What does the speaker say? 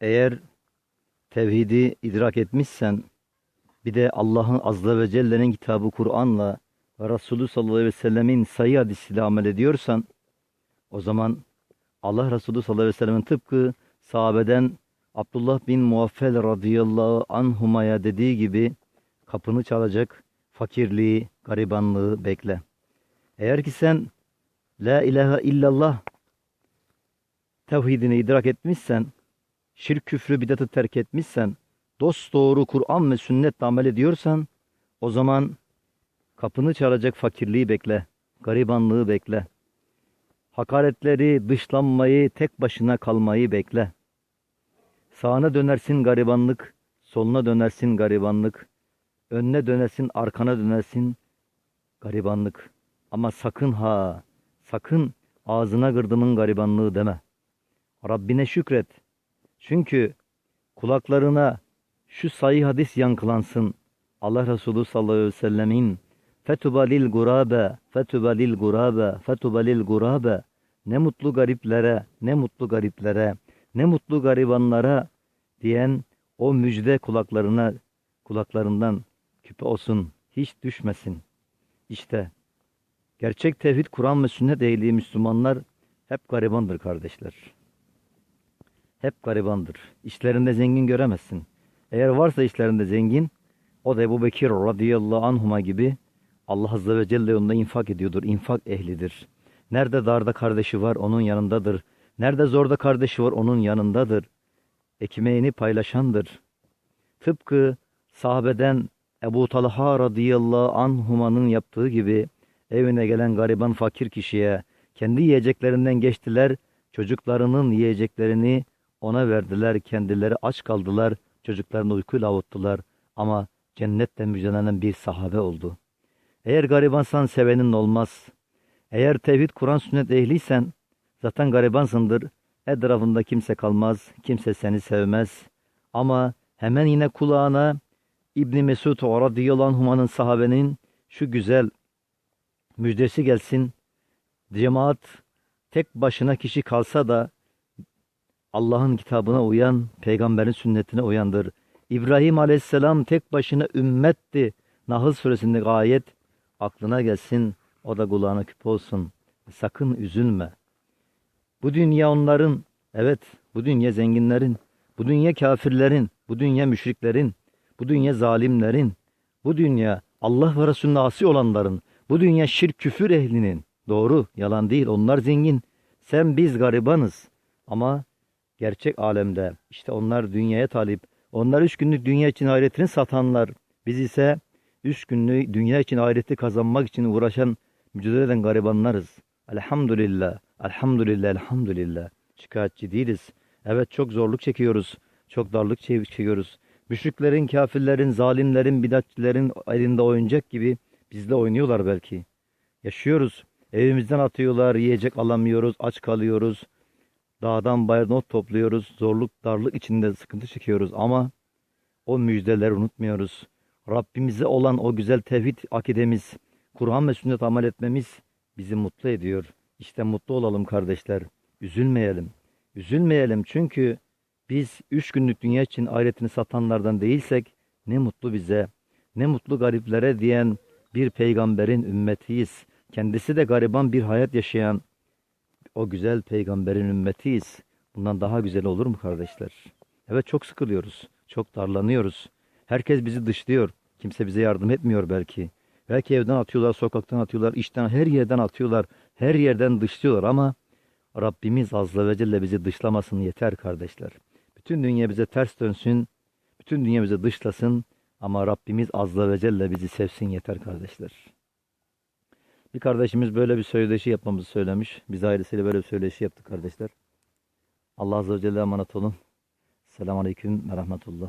eğer tevhidi idrak etmişsen bir de Allah'ın azze ve celle'nin kitabı Kur'an'la ve Resulü sallallahu aleyhi ve sellemin sayı hadisiyle amel ediyorsan o zaman Allah Resulü sallallahu aleyhi ve sellemin tıpkı sahabeden Abdullah bin Muaffel radıyallahu anhumaya dediği gibi kapını çalacak fakirliği, garibanlığı bekle. Eğer ki sen La ilahe illallah tevhidini idrak etmişsen, şirk küfrü bidatı terk etmişsen, dost doğru Kur'an ve sünnetle amel ediyorsan, o zaman kapını çalacak fakirliği bekle, garibanlığı bekle. Hakaretleri, dışlanmayı, tek başına kalmayı bekle. Sağına dönersin garibanlık, soluna dönersin garibanlık, önüne dönersin, arkana dönersin garibanlık. Ama sakın ha, sakın ağzına gırdımın garibanlığı deme. Rabbine şükret. Çünkü kulaklarına şu sayı hadis yankılansın. Allah Resulü sallallahu aleyhi ve sellemin Fetuba lil gurabe, fetuba lil gurabe, fetuba lil gurabe. Ne mutlu gariplere, ne mutlu gariplere, ne mutlu garibanlara diyen o müjde kulaklarına, kulaklarından küpe olsun, hiç düşmesin. İşte gerçek tevhid, Kur'an ve sünnet ehli Müslümanlar hep garibandır kardeşler. Hep garibandır. İşlerinde zengin göremezsin. Eğer varsa işlerinde zengin, o da Ebu Bekir radıyallahu anhuma gibi Allah azze ve celle yolunda infak ediyordur. İnfak ehlidir. Nerede darda kardeşi var onun yanındadır. Nerede zorda kardeşi var onun yanındadır. Ekmeğini paylaşandır. Tıpkı sahabeden Ebu Talha radıyallahu anhumanın yaptığı gibi evine gelen gariban fakir kişiye kendi yiyeceklerinden geçtiler, çocuklarının yiyeceklerini ona verdiler, kendileri aç kaldılar, çocuklarını uykuyla avuttular ama cennetle müjdelenen bir sahabe oldu. Eğer garibansan sevenin olmaz. Eğer tevhid, Kur'an, sünnet ehliysen zaten garibansındır. Etrafında kimse kalmaz, kimse seni sevmez. Ama hemen yine kulağına İbni Mesud radıyallahu anhuma'nın sahabenin şu güzel müjdesi gelsin. Cemaat tek başına kişi kalsa da Allah'ın kitabına uyan, peygamberin sünnetine uyandır. İbrahim aleyhisselam tek başına ümmetti. Nahl suresinde ayet aklına gelsin, o da kulağına küpe olsun. Sakın üzülme. Bu dünya onların, evet bu dünya zenginlerin, bu dünya kafirlerin, bu dünya müşriklerin, bu dünya zalimlerin, bu dünya Allah ve Resulüne asi olanların, bu dünya şirk küfür ehlinin. Doğru, yalan değil. Onlar zengin. Sen biz garibanız. Ama gerçek alemde işte onlar dünyaya talip. Onlar üç günlük dünya için ahiretini satanlar. Biz ise üç günlük dünya için ahireti kazanmak için uğraşan, mücadele eden garibanlarız. Elhamdülillah, elhamdülillah, elhamdülillah. Şikayetçi değiliz. Evet çok zorluk çekiyoruz. Çok darlık çekiyoruz. Müşriklerin, kafirlerin, zalimlerin, bidatçilerin elinde oyuncak gibi bizle oynuyorlar belki. Yaşıyoruz. Evimizden atıyorlar, yiyecek alamıyoruz, aç kalıyoruz. Dağdan bayırdan ot topluyoruz. Zorluk, darlık içinde sıkıntı çekiyoruz ama o müjdeleri unutmuyoruz. Rabbimize olan o güzel tevhid akidemiz, Kur'an ve sünnet amel etmemiz bizi mutlu ediyor. İşte mutlu olalım kardeşler. Üzülmeyelim. Üzülmeyelim çünkü biz üç günlük dünya için ahiretini satanlardan değilsek ne mutlu bize, ne mutlu gariplere diyen bir peygamberin ümmetiyiz. Kendisi de gariban bir hayat yaşayan o güzel peygamberin ümmetiyiz. Bundan daha güzel olur mu kardeşler? Evet çok sıkılıyoruz. Çok darlanıyoruz. Herkes bizi dışlıyor. Kimse bize yardım etmiyor belki. Belki evden atıyorlar, sokaktan atıyorlar, işten, her yerden atıyorlar. Her yerden dışlıyorlar ama Rabbimiz Azze ve Celle bizi dışlamasın yeter kardeşler. Bütün dünya bize ters dönsün, bütün dünya bize dışlasın ama Rabbimiz Azze ve Celle bizi sevsin yeter kardeşler. Bir kardeşimiz böyle bir söyleşi yapmamızı söylemiş. Biz ailesiyle böyle bir söyleşi yaptık kardeşler. Allah Azze ve Celle emanet olun. Selamun Aleyküm ve Rahmetullah.